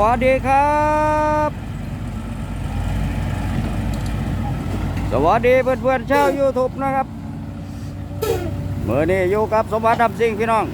วัสดีครับ สวัสดีเพื่อนๆชาวยูทูบนะครับเมื่อนี้อยู่กับสมบัติดำซิงพี่น้อง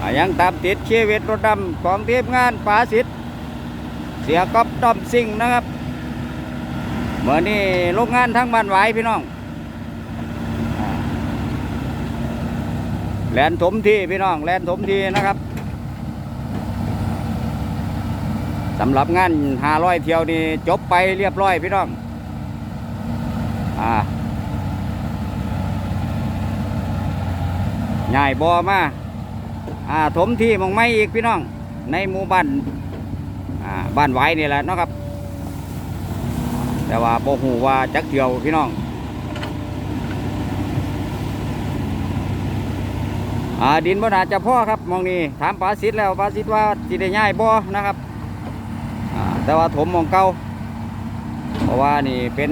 อยังตามติดชีวิตรถดำของทีมงานป๋าสิทธิ์เสียก๊อฟดำซิงนะครับเมื่อนี้โรงงานทั้งบ้านไหวพี่น้องอ่า แลนถมที่พี่น้องแลนถมที่นะครับสำหรับงานหาร้อยเที่ยวนี่จบไปเรียบร้อยพี่น้องอ่าใหญ่บอมาอ่าถมที่มองไม่อีกพี่น้อง ในหมู่บ้านอ่าบ้านไว้นี่แหละนะครับ แต่ว่าโบหูว่าจักเที่ยวพี่น้อง อ่าดินบ่น่าจะพ่อครับมองนี่ถามปลาสิทธ์แล้วปลาสิทธ์ว่าสิได้ง่ายบ่นะครับอ่าแต่ว่าถมมองเก่าเพราะว่านี่เป็น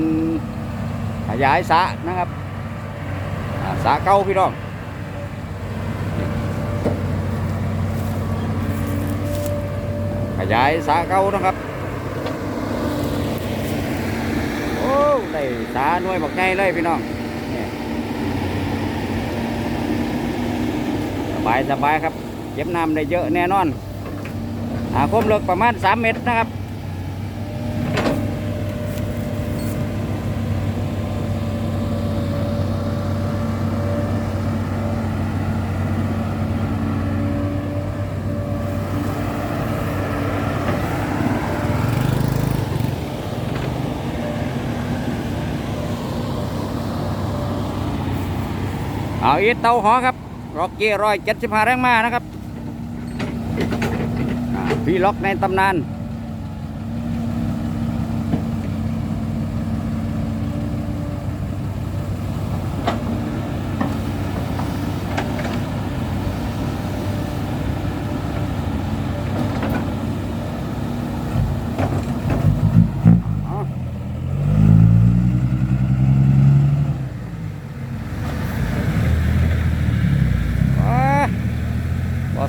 ขยายสะนะครับสะเก่าพี่น้องขยายสะเก่านะครับโอ้ได้สระหน่วยบักใหญ่เลยพี่น้องนี่ส บายสบายครับ เก็บน้ำได้เยอะแน่นอนอาความลึกประมาณ 3 เมตรนะครับเอาอีเตาหอครับ ร็อกเกี้ร้อยเจ็ดสิบห้าแรงมานะครับพี่ล็อกในตำนาน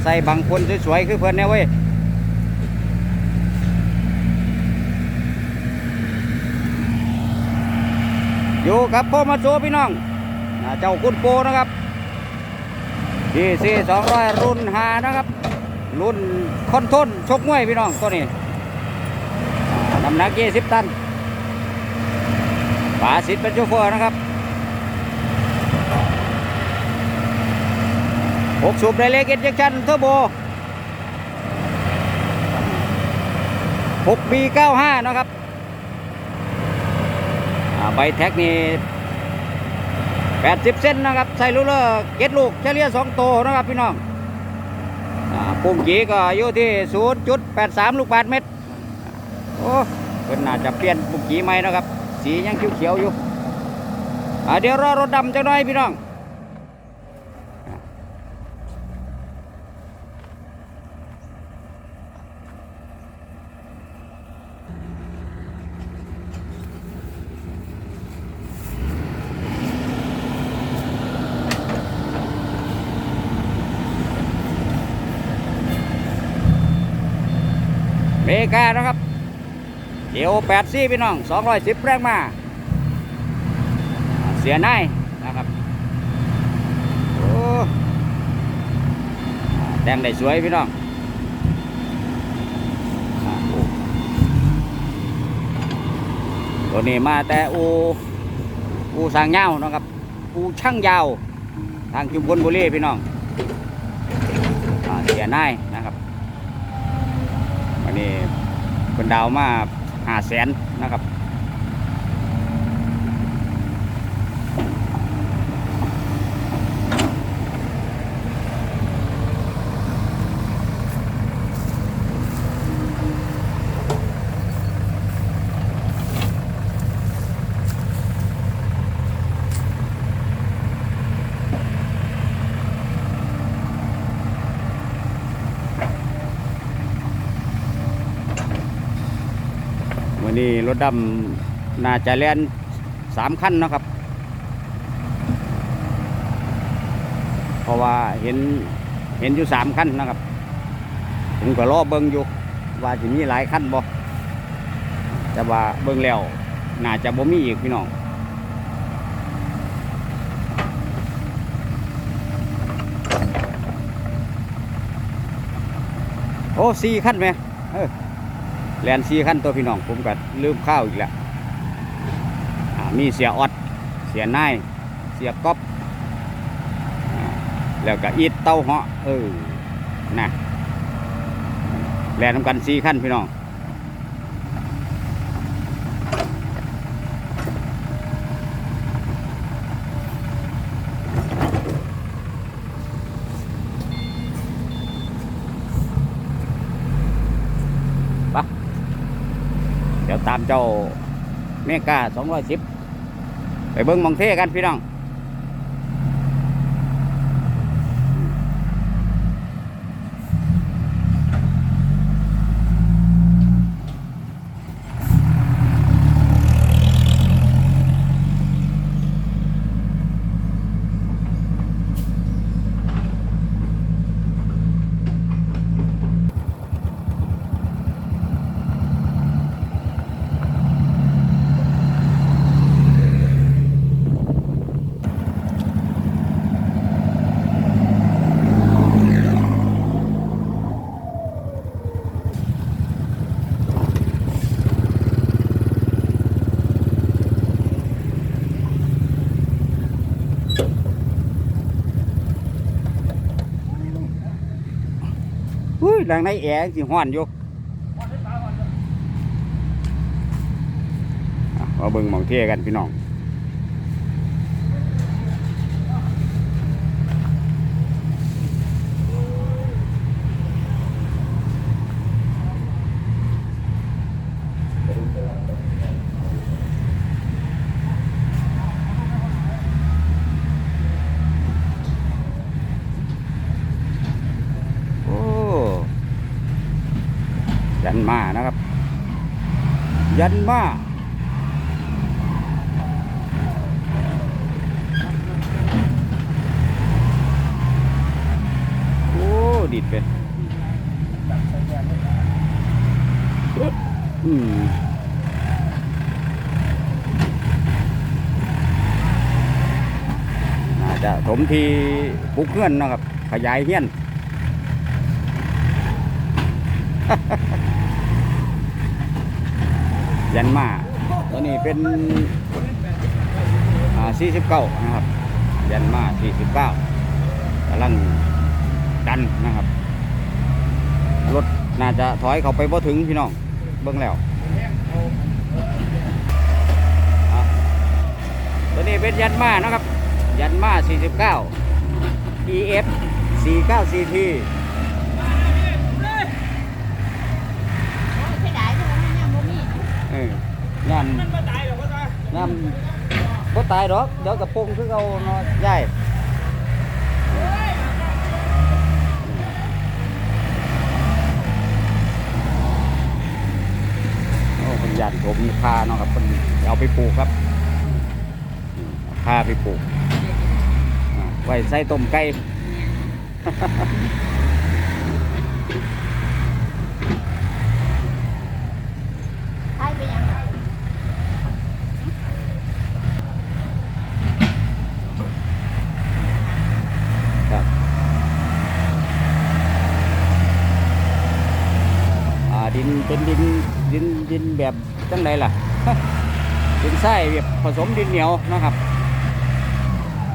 ใส่บางคนสวยๆคือเพื่อนเนี่ยเว้ยอยู่กับพ่อมาโซพี่น้องเจ้าคุณโปนะครับดีซีสองร้อยรุ่นหานะครับ รุ่นคอนทนชกมวยพี่น้องตัวนี้น้ำหนักยี่สิบตันป๋าสิทธิ์เป็นโชเฟอร์นะครับ หกสูบไดเล็กเอ็นเจคชั่นเทอร์โบหกปีเก้าห้านะครับใบแท็กนี่80 เส้นนะครับ ใส่ลูกเลอร์เก็ดลูกเฉลี่ย2โตวนะครับพี่น้องปุ่มจีก็อยู่ที่ 0.83 ลูกบาทเมตร โอ้เพิ่นน่าจะเปลี่ยนปุ่มจีใหม่นะครับ สียังเขียวๆอยู่อ่าเดี๋ยวรอรถดำจังหน่อยพี่น้อง กานะครับเอวแปดซี่พี่น้องสองร้อยสิบแรงมา เสียนายนะครับโอ้แต่งได้สวยพี่น้องตัวนี้มาแต่อูอูสางเงานะครับอูช่างยาว ทางจุมพลบุรีพี่น้องอเสียนายนะครับวันนี้ คนดาวมาหาแสนนะครับ ถดำน่าจะแล่นสามคันนะครับ เพราะว่าเห็นเห็นอยู่สามคันนะครับ ผมก็รอเบิ่งอยู่ว่าจะมีหลายคันบ่แต่ว่าเบิ่งแล้วน่าจะบ่มีอีกพี่น้องโอ้สี่ขั้นไหมเออ แลนสี่ขั้นตัวพี่น้องผมก็ลืมข้าวอีกแล้วมีเสียออดเสียนายเสียก๊อปแล้วก็อีดเต้าเหาะเออนะแลนทำกันสี่ขั้นพี่น้อง เจ้าเมกาสองร้อยสิบไปเบิ้งมองเทกันพี่น้อง หลังในแอร์สิห้อนอยู่อะมาเบิ่งมองเทกันพี่น้อง โอ้ยัน มานะครับ ยันมาโอ้ดิดไปอืมน่าจะถมทีปุกเงื่อนนะครับ ขยายเฮี้ยน ยันมาตัวนี้เป็นอ่า49นะครับ ยันมา49กำลังดันนะครับ รถน่าจะถอยเข้าไปบ่ถึงพี่น้องเบิ่งแล้วตัวนี้เป็นยันมานะครับ ยันมา49 EF 49 CT เสียดายจังเลยเนี่ยบ่มี เอ อย่ำมันมาตายหรอกว่าย่ำก็ตายดอกเดี๋ยวกับพงคือเอาเนาะใหญ่โอ้คนยันผมมีคาเนาะครับคนเอาไปปลูกครับอืมเอาไปปลูกอ่ไว้ใส่ต้มไก่ ป็นดินดินดินแบบจังไดล่ะ ดินทส่แบบผสมดินเหนียวนะครับ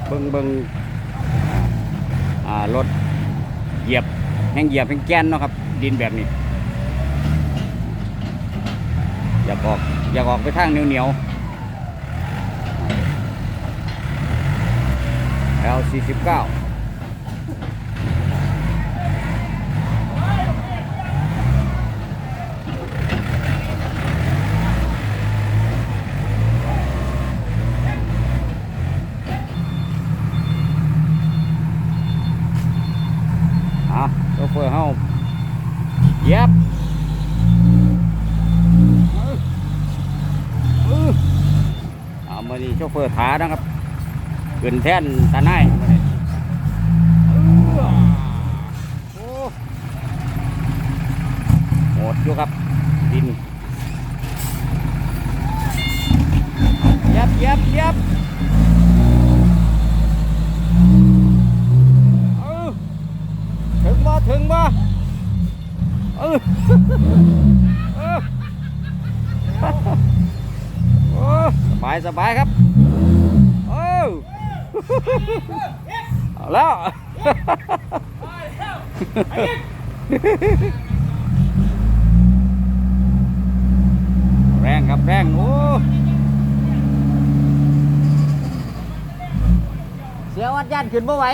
เบิงเบิงรถเหยียบแห่งเหยียบแห่งแกนเนาะครับ ดินแบบนี้ อย่าออกอย่าออกไปทางเหนียวเหนียวแล้ว49 นะครับขึ้นแท่นตาไนหมดอยู่ครับ ดินยับยับยับถึงบ่ถึงบ่เออสบายสบายครับ เอาแล้วแรงครับแรงโอ้เสียวัดยันขึ้นบ่ไหว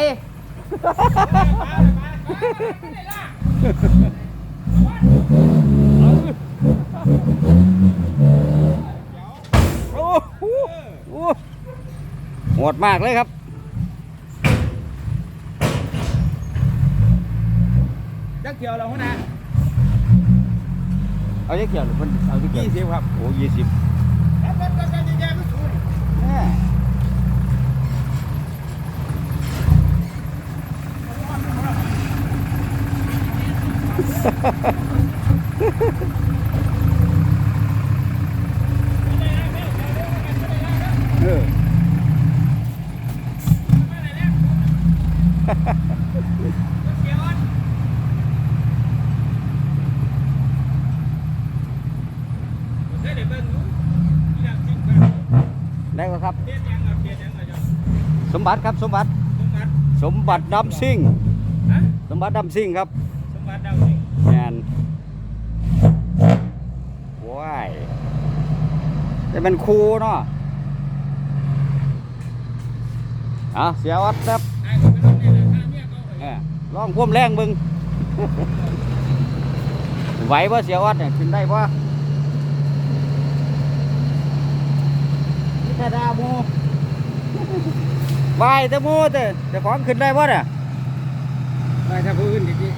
โอ้โหโอ้โหดมากเลยครับ จักเกี่ยวเราหัวหน้าเอาเยอะเกี่ยวหรือมันเอาเยอะเกี่ยวยี่สิบครับโอ้ยี่สิบ แล้วรถก็จะแย่ก็สูงแน่เออ เฮ้ยเดี๋ยวเบิ่งดูที่ดังจริงกัน ได้ก็ครับ เปลี่ยนยังอะเปลี่ยนยังอะจ๊ะ ส มบัติครับสมบัติ สมบัติสมบัติดำซิ่ง ฮะสมบัติดำซิ่งครับสมบัติดาวจริงแมนว้ายจะเป็นครูเนาะอะเสียวัดครับ ไอ้คนไม่ต้องเนี่ยนะข้าเมียเขาเออลองพ่วมแรงมึง ไหวป่ะเสียวัดเนี่ยขึ้นได้ป่ะนี่ถ้าดาโม ไหวแต่โมแต่แต่ของขึ้นได้ป่ะเนี่ยไปถ้าผู้อื่นจริง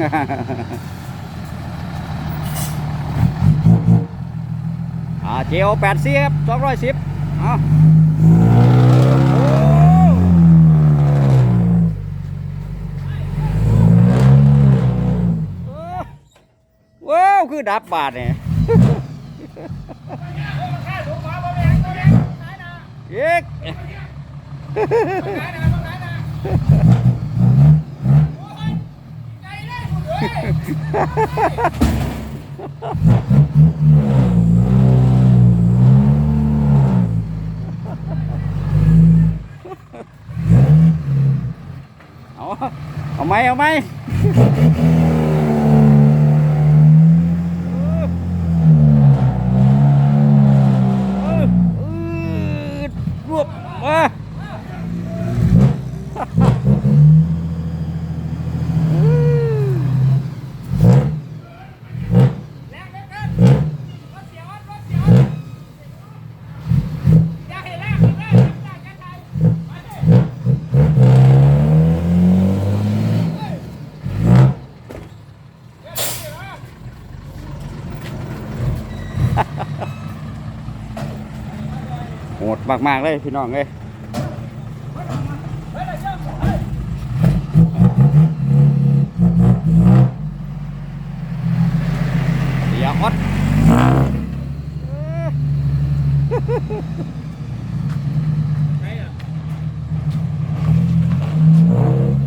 อ่าเจลแปดสิบสองร้อยสิบเอาว้าวคือดับบาทเนี่ยเอก เอาเอาไหมเอาไหมเออเออรวบมาโหด มากๆเลยพี่น้องเลยอย่าฮอต ๆไหนอะ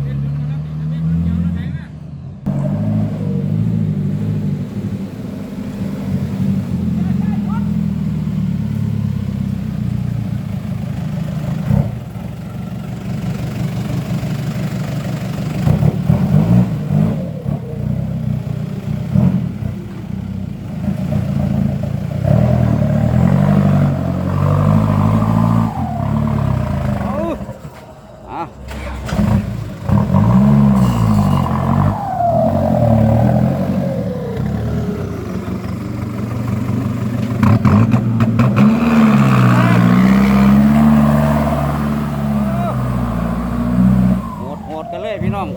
เล่นมันมาแล้วติดทะเบียนรถเกี่ยวรถไหนนะ เอาอะโหดโหดกันเลยพี่น้อง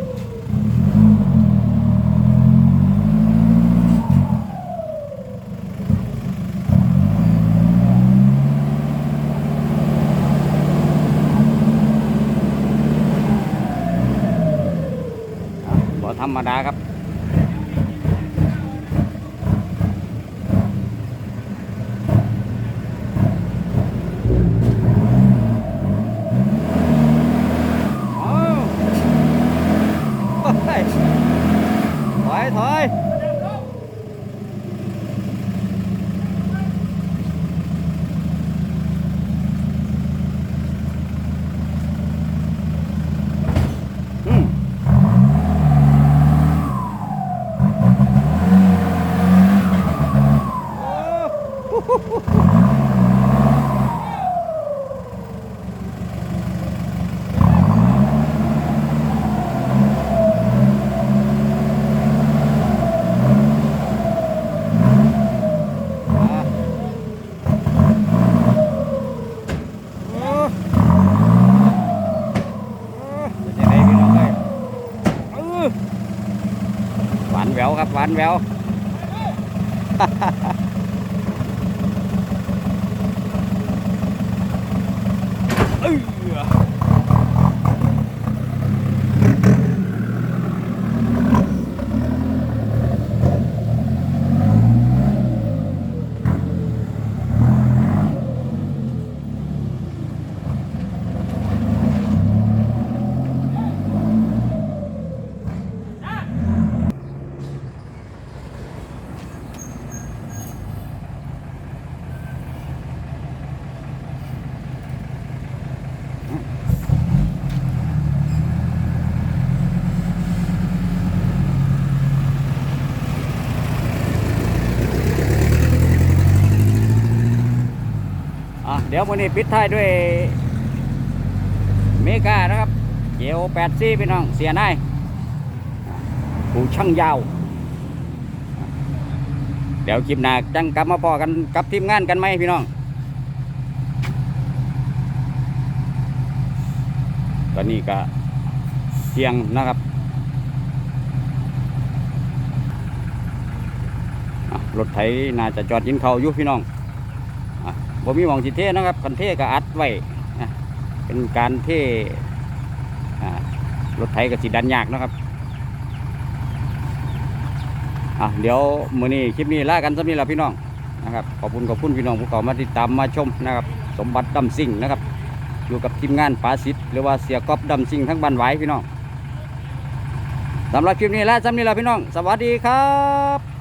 อะบ่ธรรมดาครับานแวว เดี๋ยววันนี้ปิดท้ายด้วยเมกานะครับเจลแปดซีพี่น้องเสียนายผู้ช่างยาว เดี๋ยวคลิปหน้าจังกลับมาพอกันกับทีมงานกันไหมพี่น้อง ตอนนี้ก็เที่ยงนะครับรถไถน่าจะจอดยินเขาอยู่พี่น้อง ผมมีหวังสิเทนะครับคันเทก็อัดไว้เป็นการเท่รถไถกับสิดันยากนะครับอะเดี๋ยวมือนี้คลิปนี้ล่ากันสำนี้ละพี่น้องนะครับขอบคุณขอบคุณพี่น้องผู้เขามาติดตามมาชมนะครับ สมบัติดำซิ่งนะครับ อยู่กับทีมงานปาสิทธิ์หรือว่าเสียก๊อฟดำซิ่งทั้งบ้านไหวายพี่น้องสำหรับคลิปนี้ล่าสำนี้ละพี่น้อง สวัสดีครับ